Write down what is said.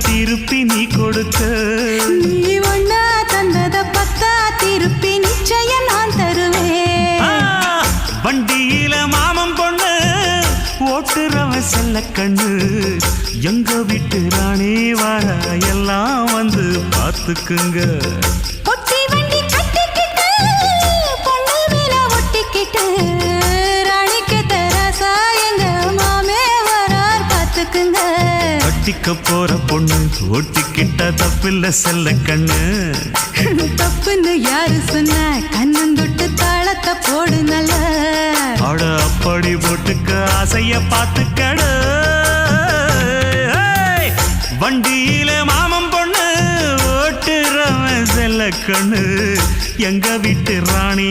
திருப்பி நீ கொடுக்க. நீ ஒண்ணா தந்தத பத்தா திருப்பி நிச்சயம் நான் தருவேன். வண்டியில மாமன் பொண்ணு ஓட்டுறவன் செல்ல கண்ணு. எங்க வீட்டு ராணி வார எல்லாம் வந்து பார்த்துக்குங்க. வரார் பார்த்துக்குங்க கட்டிக்க போற பொண்ணு ஒட்டிக்கிட்ட தப்பில்ல செல்ல கண்ணு. தப்புன்னு யாரு சொன்ன? கண்ணந்தொட்டு தாளத்தை போடு நல்ல அட அப்படி போட்டுக்க ஆசைய பார்த்துக்கடு. வண்டியில மாமன் பொண்ணு ஓட்டுறவன் செல்ல கண்ணு. எங்க வீட்டு ராணி